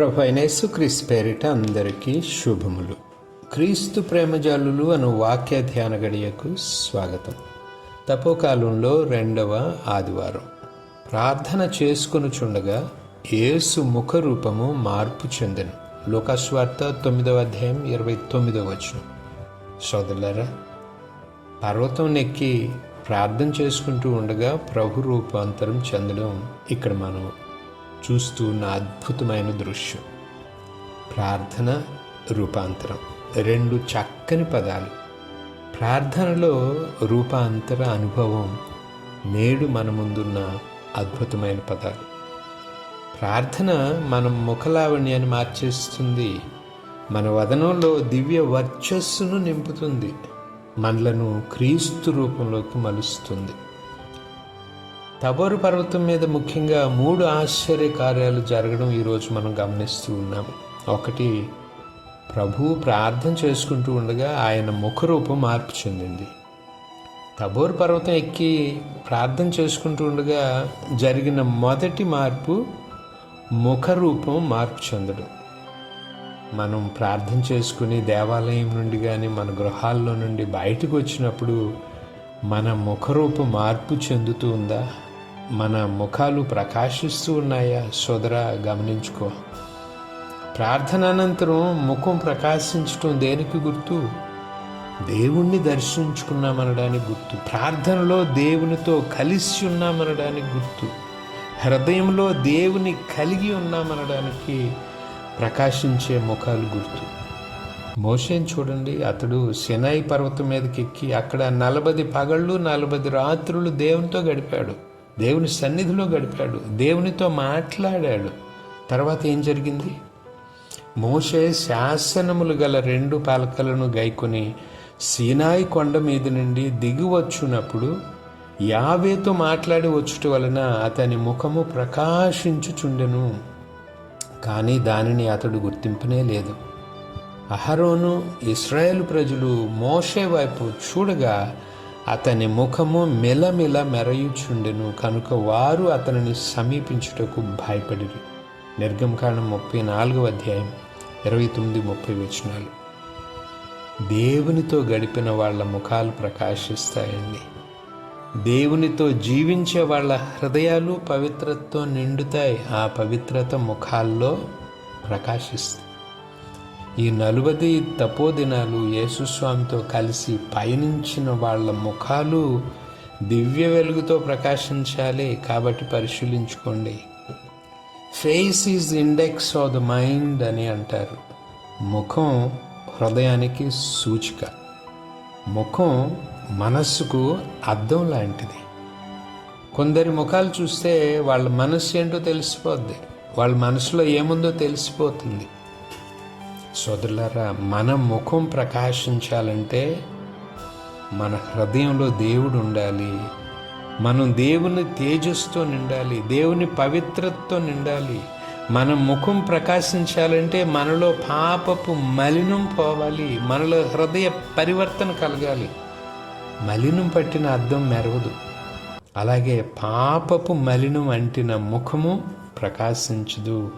ప్రభు అయినేసు పేరిట అందరికీ శుభములు. క్రీస్తు ప్రేమజాలులు అను వాక్య ధ్యాన గడియకు స్వాగతం. తపోకాలంలో రెండవ ఆదివారం. ప్రార్థన చేసుకొనుచుండగా యేసు ముఖ రూపము మార్పు చెందను. లోకస్వార్త తొమ్మిదవ అధ్యాయం ఇరవై తొమ్మిదవ వచనం. సోదరులరా పర్వతం నెక్కి ప్రార్థన చేసుకుంటూ ఉండగా ప్రభు రూపాంతరం చెందడం ఇక్కడ మనం చూస్తూ ఉన్న అద్భుతమైన దృశ్యం. ప్రార్థన రూపాంతరం. రెండు చక్కని పదాలు. ప్రార్థనలో రూపాంతర అనుభవం నేడు మన ముందున్న అద్భుతమైన పదాలు. ప్రార్థన మనం ముఖలావణ్యాన్ని మార్చేస్తుంది. మన వదనంలో దివ్య వర్చస్సును నింపుతుంది. మనలను క్రీస్తు రూపంలోకి మలుస్తుంది. తబోరు పర్వతం మీద ముఖ్యంగా మూడు ఆశ్చర్య కార్యాలు జరగడం ఈరోజు మనం గమనిస్తూ ఉన్నాం. ఒకటి ప్రభు ప్రార్థన చేసుకుంటూ ఉండగా ఆయన ముఖరూపం మార్పు చెందింది. తబోరు పర్వతం ఎక్కి ప్రార్థన చేసుకుంటూ ఉండగా జరిగిన మొదటి మార్పు ముఖరూపం మార్పు చెందడం. మనం ప్రార్థన చేసుకుని దేవాలయం నుండి కానీ మన గృహాల్లో నుండి బయటకు వచ్చినప్పుడు మన ముఖరూపం మార్పు చెందుతూ ఉందా? మన ముఖాలు ప్రకాశిస్తూ ఉన్నాయా? సోదరా గమనించుకో. ప్రార్థన అనంతరం ముఖం ప్రకాశించటం దేనికి గుర్తు? దేవుణ్ణి దర్శించుకున్నామనడానికి గుర్తు. ప్రార్థనలో దేవునితో కలిసి ఉన్నామనడానికి గుర్తు. హృదయంలో దేవుని కలిగి ఉన్నామనడానికి ప్రకాశించే ముఖాలు గుర్తు. మోసేని చూడండి. అతడు సినాయి పర్వతం మీదకి ఎక్కి అక్కడ నలభై పగళ్ళు నలభై రాత్రులు దేవునితో గడిపాడు. దేవుని సన్నిధిలో గడిపాడు. దేవునితో మాట్లాడాడు. తర్వాత ఏం జరిగింది? మోషే శాసనములు గల రెండు పలకలను గైకొని సీనాయి కొండ మీద నుండి దిగివచ్చునప్పుడు యావేతో మాట్లాడి వచ్చుట వలన అతని ముఖము ప్రకాశించుచుండెను. కానీ దానిని అతడు గుర్తింపునే లేదు. అహరోను ఇస్రాయేల్ ప్రజలు మోషే వైపు చూడగా అతని ముఖము మెలమెల మెరయుచుండెను కనుక వారు అతనిని సమీపించుటకు భయపడిరి. నిర్గమకాండం ముప్పై నాలుగవ అధ్యాయం ఇరవై తొమ్మిది ముప్పై వచనాలు. దేవునితో గడిపిన వాళ్ళ ముఖాలు ప్రకాశిస్తాయండి. దేవునితో జీవించే వాళ్ళ హృదయాలు పవిత్రతతో నిండుతాయి ఆ పవిత్రత ముఖాల్లో ప్రకాశిస్తాయి. ఈ నలుబది తపోదినాలు యేసుస్వామితో కలిసి పయనించిన వాళ్ళ ముఖాలు దివ్య వెలుగుతో ప్రకాశించాలి కాబట్టి పరిశీలించుకోండి. Face is index of the mind అని అంటారు. ముఖం హృదయానికి సూచిక. ముఖం మనస్సుకు అద్దం లాంటిది. కొందరి ముఖాలు చూస్తే వాళ్ళ మనస్సు ఏంటో తెలిసిపోద్ది. వాళ్ళ మనసులో ఏముందో తెలిసిపోతుంది. సోదరులారా మన ముఖం ప్రకాశించాలంటే మన హృదయంలో దేవుడు ఉండాలి. మనం దేవుని తేజస్తో నిండాలి దేవుని పవిత్రతతో నిండాలి. మన ముఖం ప్రకాశించాలంటే మనలో పాపపు మలినం పోవాలి మనలో హృదయ పరివర్తన కలగాలి. మలినం పట్టిన అర్థం మెరవదు. అలాగే పాపపు మలినం అంటిన ముఖము ప్రకాశించదు.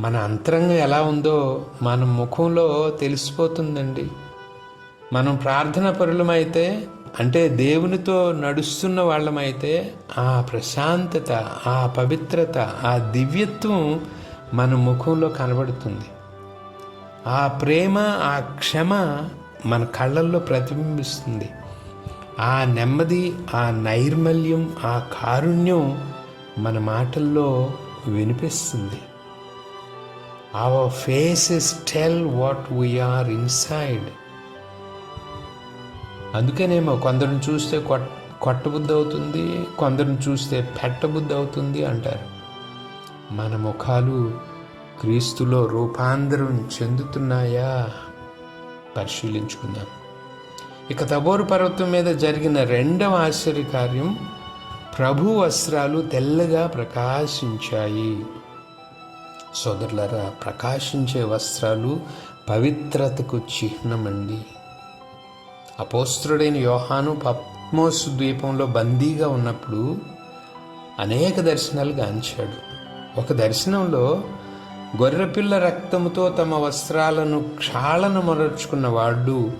మన అంతరంగం ఎలా ఉందో మన ముఖంలో తెలిసిపోతుందండి. మనం ప్రార్థన పరులమైతే అంటే దేవునితో నడుస్తున్న వాళ్ళమైతే ఆ ప్రశాంతత ఆ పవిత్రత ఆ దివ్యత్వం మన ముఖంలో కనబడుతుంది. ఆ ప్రేమ ఆ క్షమ మన కళ్ళల్లో ప్రతిబింబిస్తుంది. ఆ నెమ్మది ఆ నైర్మల్యం ఆ కారుణ్యం మన మాటల్లో వినిపిస్తుంది. Our faces tell what we are inside అందుకనేమో కొందరిని చూస్తే కొట్ కొట్టబుద్ధి అవుతుంది కొందరిని చూస్తే పెట్టబుద్ధి అవుతుంది అంటారు. మన ముఖాలు క్రీస్తులో రూపాంతరం చెందుతున్నాయా? పరిశీలించుకుందాం. ఇక తబోరు పర్వతం మీద జరిగిన రెండవ ఆశ్చర్యకార్యం ప్రభు వస్త్రాలు తెల్లగా ప్రకాశించాయి. సోదరులరా ప్రకాశించే వస్త్రాలు పవిత్రతకు చిహ్నమండి. అపోస్త్రుడైన యోహాను పద్మోసు ద్వీపంలో బందీగా ఉన్నప్పుడు అనేక దర్శనాలు గాంచాడు. ఒక దర్శనంలో గొర్రెపిల్ల రక్తముతో తమ వస్త్రాలను క్షాళన మరచుకున్న వాళ్ళు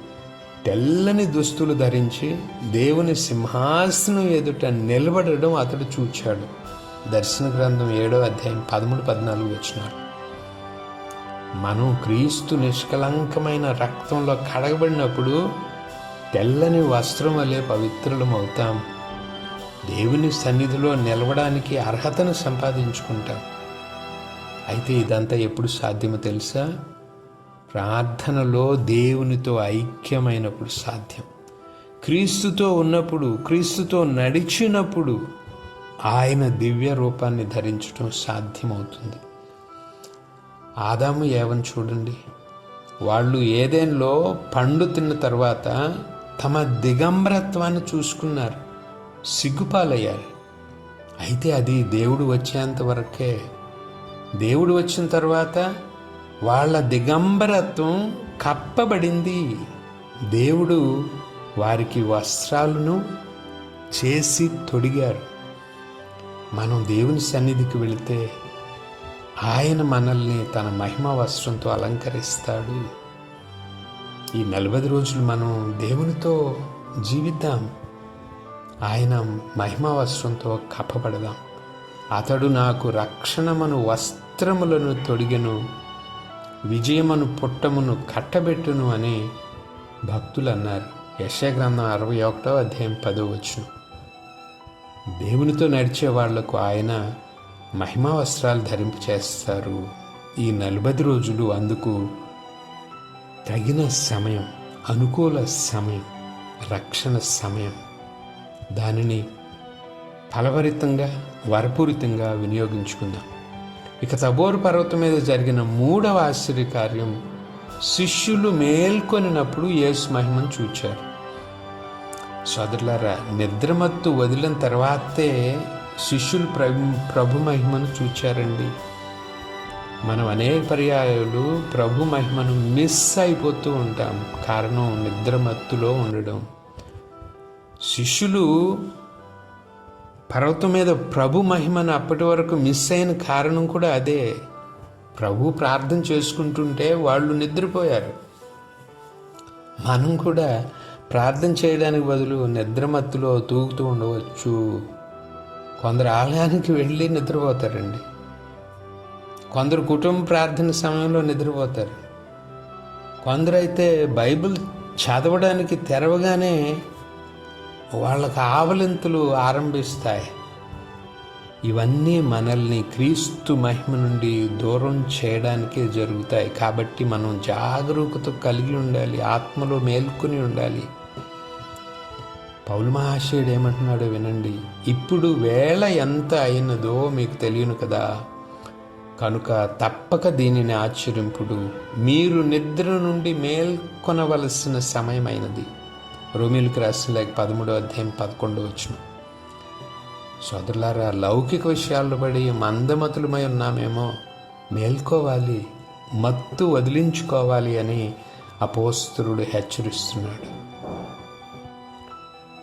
తెల్లని దుస్తులు ధరించి దేవుని సింహాసనం ఎదుట నిలబడడం అతడు చూచాడు. దర్శన గ్రంథం ఏడో అధ్యాయం పదమూడు పద్నాలుగు వచ్చినారు. మనం క్రీస్తు నిష్కలంకమైన రక్తంలో కడగబడినప్పుడు తెల్లని వస్త్రం వలె పవిత్రులం అవుతాం దేవుని సన్నిధిలో నిలవడానికి అర్హతను సంపాదించుకుంటాం. అయితే ఇదంతా ఎప్పుడు సాధ్యమో తెలుసా? ప్రార్థనలో దేవునితో ఐక్యమైనప్పుడు సాధ్యం. క్రీస్తుతో ఉన్నప్పుడు క్రీస్తుతో నడిచినప్పుడు ఆయన దివ్య రూపాన్ని ధరించడం సాధ్యమవుతుంది. ఆదాము ఏవని చూడండి? వాళ్ళు ఏదేన్లో పండు తిన్న తర్వాత తమ దిగంబరత్వాన్ని చూసుకున్నారు. సిగ్గుపాలయ్యారు. అయితే అది దేవుడు వచ్చేంత వరకే. దేవుడు వచ్చిన తర్వాత వాళ్ళ దిగంబరత్వం కప్పబడింది. దేవుడు వారికి వస్త్రాలను చేసి తొడిగారు. మనం దేవుని సన్నిధికి వెళితే ఆయన మనల్ని తన మహిమ వస్త్రంతో అలంకరిస్తాడు. ఈ నలభై రోజులు మనం దేవునితో జీవిద్దాం. ఆయన మహిమ వస్త్రంతో కప్పబడదాం. అతడు నాకు రక్షణమను వస్త్రములను తొడిగను విజయమను పుట్టమును కట్టబెట్టును అని భక్తులు అన్నారు. యశగ్రంథం అరవై ఒకటో అధ్యాయం పదో వచ్చును దేవునితో నడిచే వాళ్ళకు ఆయన మహిమా వస్త్రాలు ధరింపు చేస్తారు. ఈ నలభై రోజులు అందుకు తగిన సమయం అనుకూల సమయం రక్షణ సమయం. దానిని ఫలభరితంగా వరపూరితంగా వినియోగించుకుందాం. ఇక తబోరు పర్వతం మీద జరిగిన మూడవ ఆశ్చర్య కార్యం శిష్యులు మేల్కొనినప్పుడు యేసు మహిమను చూచారు. సోదరులారా నిద్రమత్తు వదిలిన తర్వాతే శిష్యులు ప్రభు ప్రభు మహిమను చూచారండి. మనం అనేక పర్యాయాలు ప్రభు మహిమను మిస్ అయిపోతూ ఉంటాం. కారణం నిద్రమత్తులో ఉండడం. శిష్యులు పర్వతం మీద ప్రభు మహిమను అప్పటి వరకు మిస్ అయిన కారణం కూడా అదే. ప్రభు ప్రార్థన చేసుకుంటుంటే వాళ్ళు నిద్రపోయారు. మనం కూడా ప్రార్థన చేయడానికి బదులు నిద్రమత్తులో తూగుతూ ఉండవచ్చు. కొందరు ఆలయానికి వెళ్ళి నిద్రపోతారండి. కొందరు కుటుంబ ప్రార్థన సమయంలో నిద్రపోతారు. కొందరైతే బైబిల్ చదవడానికి తెరవగానే వాళ్ళకి ఆవలింతలు ఆరంభిస్తాయి. ఇవన్నీ మనల్ని క్రీస్తు మహిమ నుండి దూరం చేయడానికే జరుగుతాయి. కాబట్టి మనం జాగరూకత కలిగి ఉండాలి ఆత్మలో మేల్కొని ఉండాలి. పౌలు మహాశయుడు ఏమంటున్నాడో వినండి. ఇప్పుడు వేళ ఎంత అయినదో మీకు తెలియను కదా. కనుక తప్పక దీనిని ఆశ్చర్యంపుడు మీరు నిద్ర నుండి మేల్కొనవలసిన సమయమైనది. రోమిలకు రాసిన లేక పదమూడో అధ్యాయం పదకొండు వచ్చిన సోదరులారా లౌకిక విషయాల్లో పడి మందమతులమై ఉన్నామేమో. మేల్కోవాలి మత్తు వదిలించుకోవాలి అని అపోస్తురుడు హెచ్చరిస్తున్నాడు.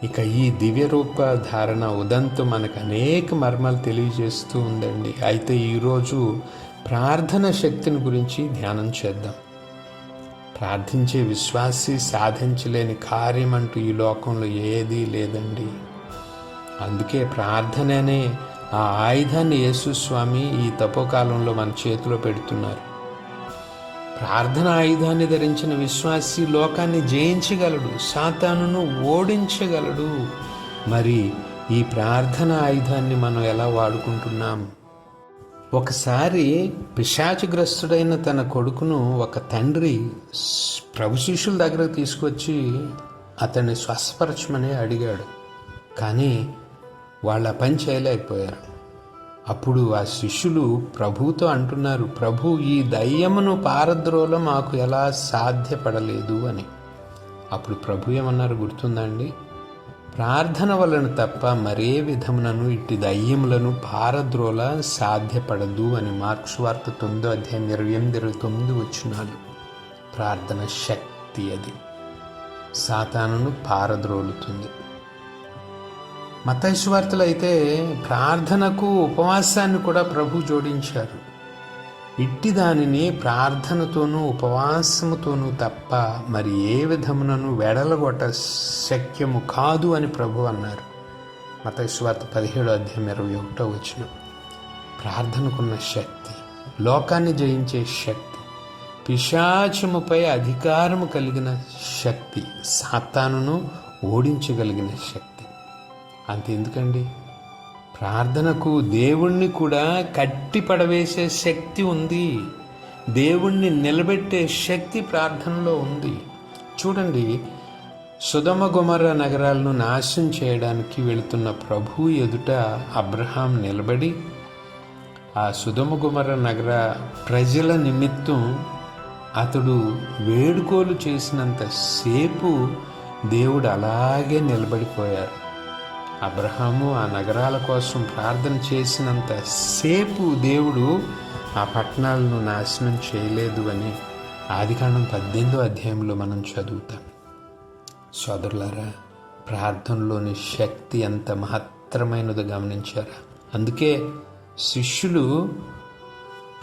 ఇక ఈ దివ్య రూప ధారణ ఉదంతం మనకు అనేక మర్మాలు తెలియజేస్తూ ఉందండి. అయితే ఈరోజు ప్రార్థన శక్తిని గురించి ధ్యానం చేద్దాం. ప్రార్థించే విశ్వాసి సాధించలేని కార్యం అంటూ ఈ లోకంలో ఏదీ లేదండి. అందుకే ప్రార్థననే ఆ ఆయుధాన్ని యేసుస్వామి ఈ తపోకాలంలో మన చేతిలో పెడుతున్నారు. ప్రార్థన ఆయుధాన్ని ధరించిన విశ్వాసి లోకాన్ని జయించగలడు సాతానును ఓడించగలడు. మరి ఈ ప్రార్థన ఆయుధాన్ని మనం ఎలా వాడుకుంటున్నాం? ఒకసారి పిశాచగ్రస్తుడైన తన కొడుకును ఒక తండ్రి ప్రభు శిష్యుల దగ్గరకు తీసుకొచ్చి అతన్ని స్వస్థపరచమని అడిగాడు. కానీ వాళ్ళ పని చేయలేకపోయారు. అప్పుడు ఆ శిష్యులు ప్రభుతో అంటున్నారు ప్రభు ఈ దయ్యమును పారద్రోలో మాకు ఎలా సాధ్యపడలేదు అని. అప్పుడు ప్రభు ఏమన్నారు గుర్తుందండి ప్రార్థన వలన తప్ప మరే విధమునను ఇట్టి దయ్యములను పారద్రోల సాధ్యపడదు అని మార్క్స్ వార్త తొమ్మిదో అధ్యాయం ఇరవై ఎనిమిది ఇరవై తొమ్మిది వచ్చినాలు ప్రార్థన శక్తి అది. సాతానును పారద్రోలుతుంది. మతైశ్వార్తలు అయితే ప్రార్థనకు ఉపవాసాన్ని కూడా ప్రభు జోడించారు. ఇట్టి దానిని ప్రార్థనతోనూ ఉపవాసముతోనూ తప్ప మరి ఏ విధమునను వెడలగొట్ట శక్యము కాదు అని ప్రభు అన్నారు. మత పదిహేడు అధ్యాయం ఇరవై ఒకటో వచ్చిన ప్రార్థనకున్న శక్తి లోకాన్ని జయించే శక్తి పిశాచముపై అధికారము కలిగిన శక్తి సాతానును ఓడించగలిగిన శక్తి. అంతెందుకండి? ప్రార్థనకు దేవుణ్ణి కూడా కట్టి పడవేసే శక్తి ఉంది. దేవుణ్ణి నిలబెట్టే శక్తి ప్రార్థనలో ఉంది. చూడండి సుధమ గుమర నగరాలను నాశనం చేయడానికి వెళుతున్న ప్రభు ఎదుట అబ్రహాం నిలబడి ఆ సుధమ గుమర నగర ప్రజల నిమిత్తం అతడు వేడుకోలు చేసినంత సేపు దేవుడు అలాగే నిలబడిపోయారు అబ్రహాము ఆ నగరాల కోసం ప్రార్థన చేసినంత సేపు దేవుడు ఆ పట్టణాలను నాశనం చేయలేదు అని ఆదికాండం పద్దెనిమిదో అధ్యాయంలో మనం చదువుతాం. సోదరులారా ప్రార్థనలోని శక్తి ఎంత మహత్తరమైనదో గమనించారా? అందుకే శిష్యులు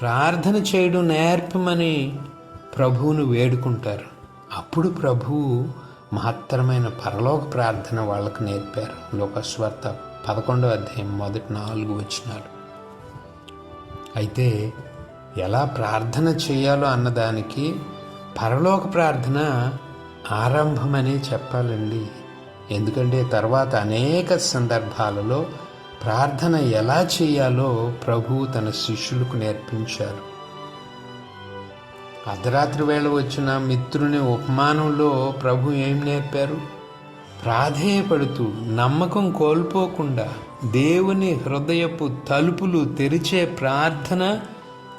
ప్రార్థన చేయడం నేర్పమని ప్రభువును వేడుకుంటారు. అప్పుడు ప్రభువు మహత్తరమైన పరలోక ప్రార్థన వాళ్ళకు నేర్పారు. లోకస్వార్త పదకొండవ అధ్యాయం మొదటి నాలుగు వచ్చినారు అయితే ఎలా ప్రార్థన చేయాలో అన్నదానికి పరలోక ప్రార్థన ఆరంభమనే చెప్పాలండి. ఎందుకంటే తర్వాత అనేక సందర్భాలలో ప్రార్థన ఎలా చేయాలో ప్రభువు తన శిష్యులకు నేర్పించారు. అర్ధరాత్రి వేళ వచ్చిన మిత్రుని ఉపమానంలో ప్రభు ఏం నేర్పారు? ప్రాధేయపడుతూ నమ్మకం కోల్పోకుండా దేవుని హృదయపు తలుపులు తెరిచే ప్రార్థన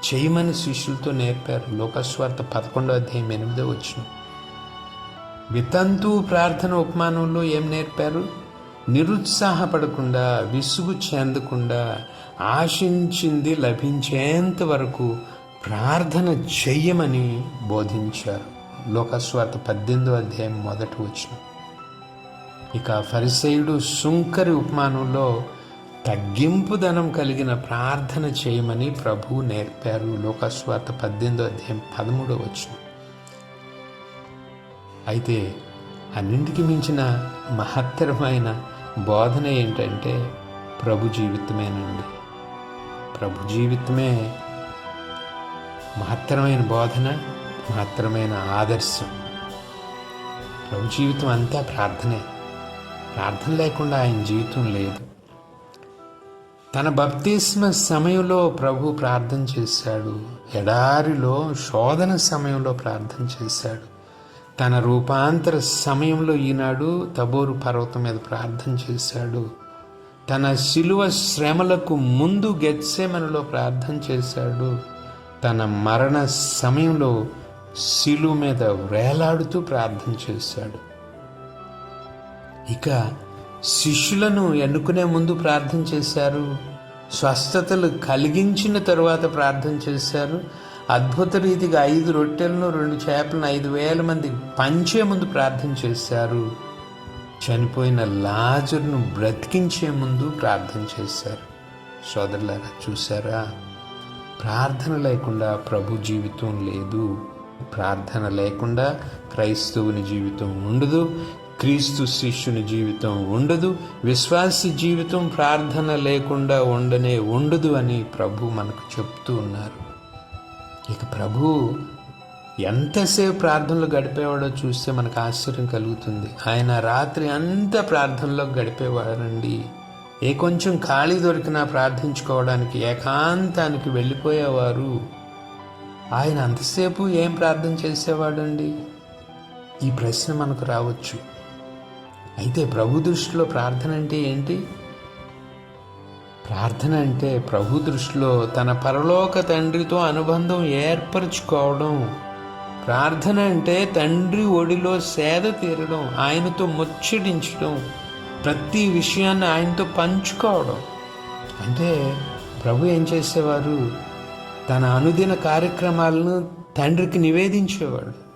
చేయమని శిష్యులతో నేర్పారు. లోకస్వార్థ పదకొండో అధ్యాయం ఎనిమిదో వచ్చిన వితంతు ప్రార్థన ఉపమానంలో ఏం నేర్పారు? నిరుత్సాహపడకుండా విసుగు చెందకుండా ఆశించింది లభించేంత వరకు ప్రార్థన చెయ్యమని బోధించారు. లోకస్వార్థ పద్దెనిమిదో అధ్యాయం మొదటి వచ్చిన ఇక ఫరిసేయుడు సుంకరి ఉపమానంలో తగ్గింపుదనం కలిగిన ప్రార్థన చేయమని ప్రభువు నేర్పారు. లోకస్వార్థ పద్దెనిమిదో అధ్యాయం పదమూడో వచ్చిన అయితే అన్నింటికి మించిన మహత్తరమైన బోధన ఏంటంటే ప్రభు జీవితమేనండి. ప్రభు జీవితమే మహత్తరమైన బోధన మహత్తరమైన ఆదర్శం. ప్రభు జీవితం అంతా ప్రార్థనే. ప్రార్థన లేకుండా ఆయన జీవితం లేదు. తన బప్తిస్మ సమయంలో ప్రభు ప్రార్థన చేశాడు. ఎడారిలో శోధన సమయంలో ప్రార్థన చేశాడు. తన రూపాంతర సమయంలో ఈనాడు తబోరు పర్వతం మీద ప్రార్థన చేశాడు. తన శిలువ శ్రమలకు ముందు గెత్సేమనలో ప్రార్థన చేశాడు. తన మరణ సమయంలో శిలువ మీద వేలాడుతూ ప్రార్థన చేశాడు. ఇక శిష్యులను ఎన్నుకునే ముందు ప్రార్థన చేశారు. స్వస్థతలు కలిగించిన తరువాత ప్రార్థన చేశారు. అద్భుత రీతిగా ఐదు రొట్టెలను రెండు చేపలను ఐదు వేల మంది పంచే ముందు ప్రార్థన చేశారు. చనిపోయిన లాజర్ను బ్రతికించే ముందు ప్రార్థన చేశారు. సోదరులారా చూసారా ప్రార్థన లేకుండా ప్రభు జీవితం లేదు. ప్రార్థన లేకుండా క్రైస్తవుని జీవితం ఉండదు. క్రీస్తు శిష్యుని జీవితం ఉండదు. విశ్వాసి జీవితం ప్రార్థన లేకుండా ఉండనే ఉండదు అని ప్రభు మనకు చెప్తూ ఉన్నారు. ఇక ప్రభు ఎంతసేపు ప్రార్థనలో గడిపేవాడో చూస్తే మనకు ఆశ్చర్యం కలుగుతుంది. ఆయన రాత్రి అంతా ప్రార్థనలో గడిపేవాడండి ఏ కొంచెం ఖాళీ దొరికినా ప్రార్థించుకోవడానికి ఏకాంతానికి వెళ్ళిపోయేవారు. ఆయన అంతసేపు ఏం ప్రార్థన చేసేవాడండి? ఈ ప్రశ్న మనకు రావచ్చు. అయితే ప్రభు దృష్టిలో ప్రార్థన అంటే ఏంటి? ప్రార్థన అంటే ప్రభు దృష్టిలో తన పరలోక తండ్రితో అనుబంధం ఏర్పరచుకోవడం. ప్రార్థన అంటే తండ్రి ఒడిలో సేద తీరడం ఆయనతో ముచ్చడించడం ప్రతి విషయాన్ని ఆయనతో పంచుకోవడం. అంటే ప్రభు ఏం చేసేవారు? తన అనుదిన కార్యక్రమాలను తండ్రికి నివేదించేవాడు.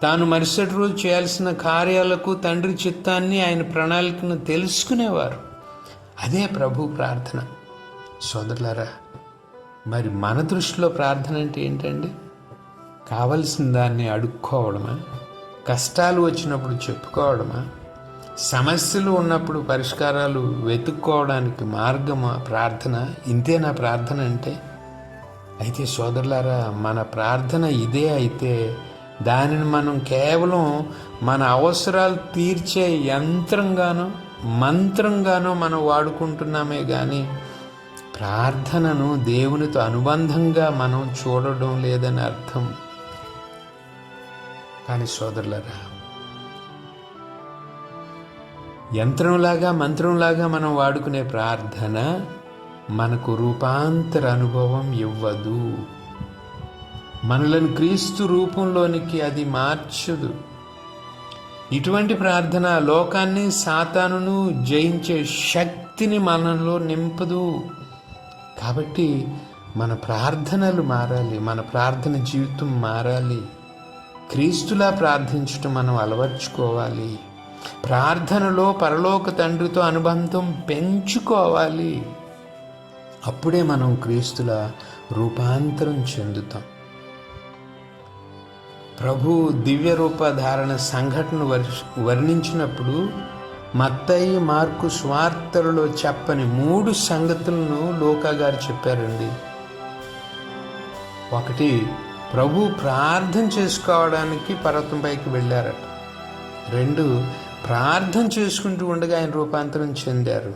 తాను మరుసటి రోజు చేయాల్సిన కార్యాలకు తండ్రి చిత్తాన్ని ఆయన ప్రణాళికను తెలుసుకునేవారు. అదే ప్రభు ప్రార్థన. సోదరులారా మరి మన దృష్టిలో ప్రార్థన అంటే ఏంటండి? కావలసిన దాన్ని అడుక్కోవడమా? కష్టాలు వచ్చినప్పుడు చెప్పుకోవడమా? సమస్యలు ఉన్నప్పుడు పరిష్కారాలు వెతుక్కోవడానికి మార్గం ప్రార్థన? ఇంతే నా ప్రార్థన అంటే? అయితే సోదరులారా మన ప్రార్థన ఇదే అయితే దానిని మనం కేవలం మన అవసరాలు తీర్చే యంత్రంగానో మంత్రంగానో మనం వాడుకుంటున్నామే కానీ ప్రార్థనను దేవునితో అనుబంధంగా మనం చూడడం లేదని అర్థం. కానీ సోదరులరా యంత్రంలాగా మంత్రంలాగా మనం వాడుకునే ప్రార్థన మనకు రూపాంతర అనుభవం ఇవ్వదు. మనలను క్రీస్తు రూపంలోనికి అది మార్చదు. ఇటువంటి ప్రార్థన లోకాన్ని సాతానును జయించే శక్తిని మనలో నింపదు. కాబట్టి మన ప్రార్థనలు మారాలి మన ప్రార్థన జీవితం మారాలి. క్రీస్తులా ప్రార్థించటం మనం అలవర్చుకోవాలి. ప్రార్థనలో పరలోక తండ్రితో అనుబంధం పెంచుకోవాలి. అప్పుడే మనం క్రీస్తుల రూపాంతరం చెందుతాం. ప్రభు దివ్య రూపధారణ సంఘటన వర్ణించినప్పుడు మత్తయి మార్కు స్వార్థలలో చెప్పని మూడు సంగతులను లోకా గారు చెప్పారండి. ఒకటి ప్రభు ప్రార్థన చేసుకోవడానికి పర్వతంపైకి వెళ్ళారట. రెండు ప్రార్థన చేసుకుంటూ ఉండగా ఆయన రూపాంతరం చెందారు.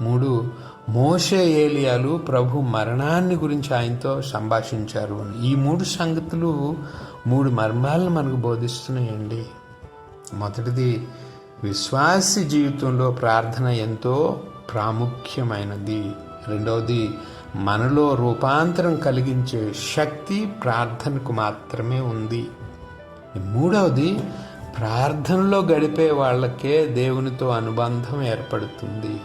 మూడు మోషే ఏలియాలు ప్రభు మరణాన్ని గురించి ఆయనతో సంభాషించారు. ఈ మూడు సంగతులు మూడు మర్మాలను మనకు బోధిస్తున్నాయండి. మొదటిది విశ్వాసి జీవితంలో ప్రార్థన ఎంతో ప్రాముఖ్యమైనది. రెండవది మనలో రూపాంతరం కలిగించే శక్తి ప్రార్థనకు మాత్రమే ఉంది. మూడవది ప్రార్థనలో గడిపే వాళ్ళకే దేవునితో అనుబంధం ఏర్పడుతుంది.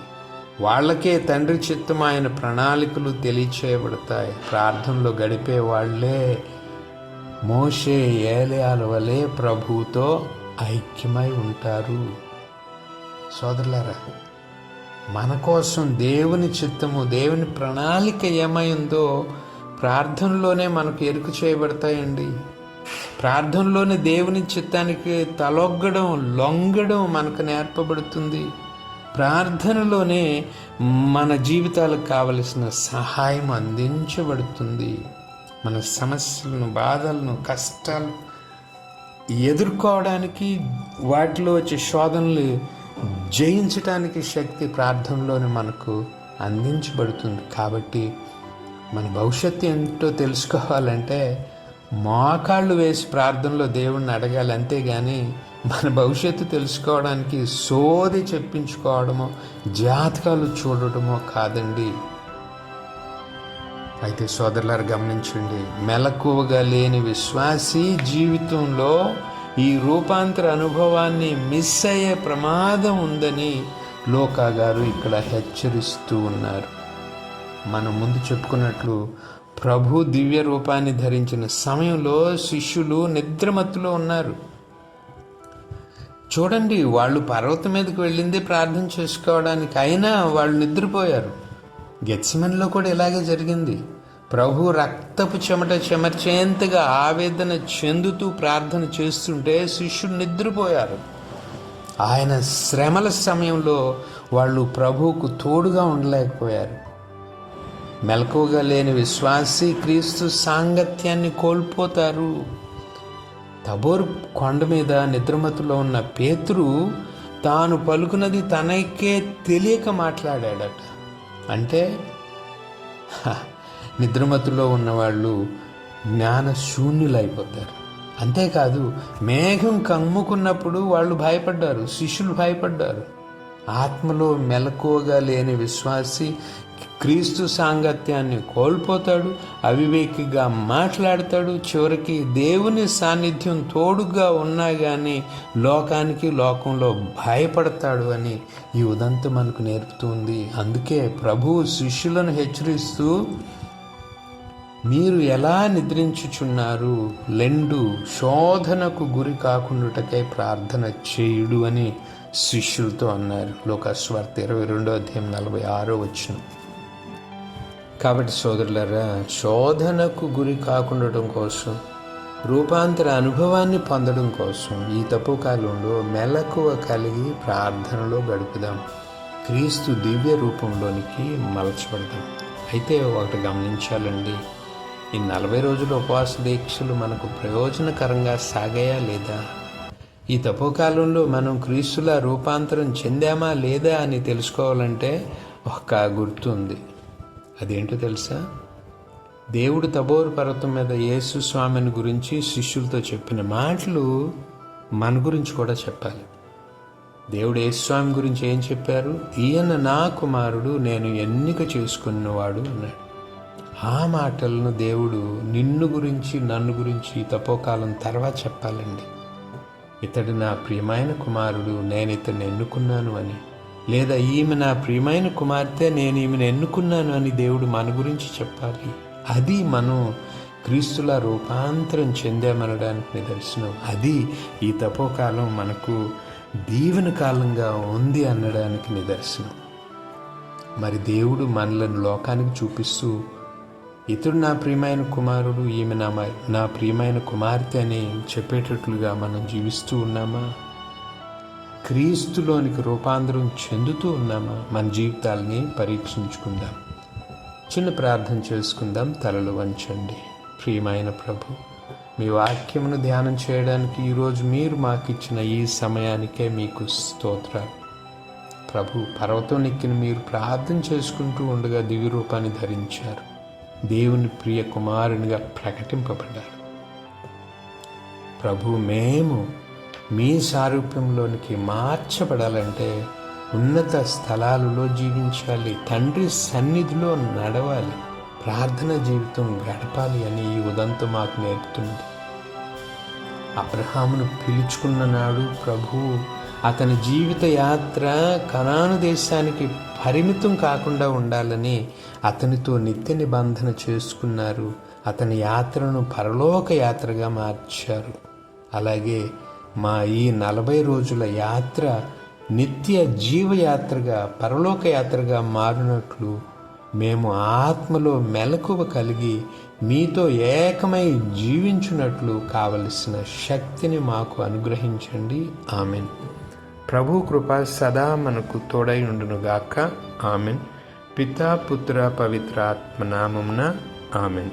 వాళ్ళకే తండ్రి చిత్తం ఆయన ప్రణాళికలు తెలియచేయబడతాయి. ప్రార్థనలో గడిపే వాళ్ళే మోషే ఏలయాల వలె ప్రభుతో ఐక్యమై ఉంటారు. సోదరులారా మన కోసం దేవుని చిత్తము దేవుని ప్రణాళిక ఏమైందో ప్రార్థనలోనే మనకు ఎరుకు చేయబడతాయండి. ప్రార్థనలోని దేవుని చిత్తానికి తలొగ్గడం లొంగడం మనకు నేర్పబడుతుంది. ప్రార్థనలోనే మన జీవితాలకు కావలసిన సహాయం అందించబడుతుంది. మన సమస్యలను బాధలను కష్టాలు ఎదుర్కోవడానికి వాటిలో వచ్చే శోధనలు జయించటానికి శక్తి ప్రార్థనలోనే మనకు అందించబడుతుంది. కాబట్టి మన భవిష్యత్తు ఏంటో తెలుసుకోవాలంటే మోకాళ్ళు వేసి ప్రార్థనలో దేవుణ్ణి అడగాలి అంతేగాని మన భవిష్యత్తు తెలుసుకోవడానికి సోది చెప్పించుకోవడమో జాతకాలు చూడటమో కాదండి. అయితే సోదరులారు గమనించండి. మెలకువగా లేని విశ్వాసి జీవితంలో ఈ రూపాంతర అనుభవాన్ని మిస్ అయ్యే ప్రమాదం ఉందని లోకా గారు ఇక్కడ హెచ్చరిస్తూ ఉన్నారు. మనం ముందు చెప్పుకున్నట్లు ప్రభు దివ్య రూపాన్ని ధరించిన సమయంలో శిష్యులు నిద్రమత్తులో ఉన్నారు. చూడండి వాళ్ళు పర్వతం మీదకి వెళ్ళింది ప్రార్థన చేసుకోవడానికి అయినా వాళ్ళు నిద్రపోయారు. గెత్సిమన్లో కూడా ఇలాగే జరిగింది. ప్రభు రక్తపు చెమట చెమర్చేంతగా ఆవేదన చెందుతూ ప్రార్థన చేస్తుంటే శిష్యులు నిద్రపోయారు. ఆయన శ్రమల సమయంలో వాళ్ళు ప్రభువుకు తోడుగా ఉండలేకపోయారు. మెలకువగా లేని విశ్వాసి క్రీస్తు సాంగత్యాన్ని కోల్పోతారు. తబోర్ కొండ మీద నిద్రమతులో ఉన్న పేతురు తాను పలుకున్నది తనకే తెలియక మాట్లాడాడట. అంటే నిద్రమతులో ఉన్నవాళ్ళు జ్ఞాన శూన్యులైపోతారు అంతేకాదు మేఘం కమ్ముకున్నప్పుడు వాళ్ళు భయపడ్డారు శిష్యులు భయపడ్డారు. ఆత్మలో మెలకువగా లేని విశ్వాసి క్రీస్తు సాంగత్యాన్ని కోల్పోతాడు అవివేకిగా మాట్లాడతాడు. చివరికి దేవుని సాన్నిధ్యం తోడుగా ఉన్నా కానీ లోకానికి లోకంలో భయపడతాడు అని ఈ ఉదంతం మనకు నేర్పుతుంది. అందుకే ప్రభువు శిష్యులను హెచ్చరిస్తూ మీరు ఎలా నిద్రించుచున్నారు? లెండు శోధనకు గురి కాకుండాటకై ప్రార్థన చేయుడు అని శిష్యులతో అన్నారు. లోకస్వార్త ఇరవై రెండో అధ్యాయం నలభై ఆరో వచ్చిన కాబట్టి సోదరులరా శోధనకు గురి కాకుండటం కోసం రూపాంతర అనుభవాన్ని పొందడం కోసం ఈ తప్పు కాలంలో మెలకువ కలిగి ప్రార్థనలో గడుపుదాం. క్రీస్తు దివ్య రూపంలోనికి మలచబడదాం. అయితే ఒకటి గమనించాలండి ఈ నలభై రోజుల ఉపవాస దీక్షలు మనకు ప్రయోజనకరంగా సాగాయా లేదా? ఈ తపోకాలంలో మనం క్రీస్తుల రూపాంతరం చెందామా లేదా అని తెలుసుకోవాలంటే ఒక గుర్తు ఉంది అదేంటో తెలుసా? దేవుడు తబోరు పర్వతం మీద యేసు స్వామిని గురించి శిష్యులతో చెప్పిన మాటలు మన గురించి కూడా చెప్పాలి. దేవుడు యేసుస్వామి గురించి ఏం చెప్పారు? ఈయన నా కుమారుడు నేను ఎన్నిక చేసుకున్నవాడు అన్నాడు. ఆ మాటలను దేవుడు నిన్ను గురించి నన్ను గురించి తపోకాలం తర్వాత చెప్పాలండి. ఇతడు నా ప్రియమైన కుమారుడు నేను ఇతను ఎన్నుకున్నాను అని. లేదా ఈమె నా ప్రియమైన కుమార్తె నేను ఈమెను ఎన్నుకున్నాను అని దేవుడు మన గురించి చెప్పాలి. అది మనం క్రీస్తుల రూపాంతరం చెందామనడానికి నిదర్శనం. అది ఈ తపోకాలం మనకు దీవెన కాలంగా ఉంది అనడానికి నిదర్శనం. మరి దేవుడు మనలను లోకానికి చూపిస్తూ ఇతడు నా ప్రియమైన కుమారుడు ఈమె నా మ- నా ప్రియమైన కుమార్తె అని చెప్పేటట్లుగా మనం జీవిస్తూ ఉన్నామా? క్రీస్తులోనికి రూపాంతరం చెందుతూ ఉన్నామా? మన జీవితాల్ని పరీక్షించుకుందాం. చిన్న ప్రార్థన చేసుకుందాం. తలలు వంచండి. ప్రియమైన ప్రభు మీ వాక్యమును ధ్యానం చేయడానికి ఈరోజు మీరు మాకు ఇచ్చిన ఈ సమయానికే మీకు స్తోత్ర ప్రభు పర్వతం నెక్కిన మీరు ప్రార్థన చేసుకుంటూ ఉండగా దివ్య రూపాన్ని ధరించారు. దేవుని ప్రియ కుమారునిగా ప్రకటింపబడ్డారు. ప్రభు మేము మీ సారూప్యంలోనికి మార్చబడాలంటే ఉన్నత స్థలాలలో జీవించాలి తండ్రి సన్నిధిలో నడవాలి ప్రార్థన జీవితం గడపాలి అని ఈ ఉదంతం మాకు నేర్పుతుంది అబ్రహామును పిలుచుకున్న నాడు ప్రభు అతని జీవిత యాత్ర కనాను దేశానికి పరిమితం కాకుండా ఉండాలని అతనితో నిత్య నిబంధన చేసుకున్నారు. అతని యాత్రను పరలోక యాత్రగా మార్చారు. అలాగే మా ఈ నలభై రోజుల యాత్ర నిత్య జీవయాత్రగా పరలోక యాత్రగా మారినట్లు మేము ఆత్మలో మెలకువ కలిగి మీతో ఏకమై జీవించున్నట్లు కావలసిన శక్తిని మాకు అనుగ్రహించండి. ఆమెన్. ప్రభు కృప సదా మనకు తోడై ఉండునుగాక ఆమెన్. పితా పుత్ర పవిత్ర ఆత్మనామమున ఆమెన్.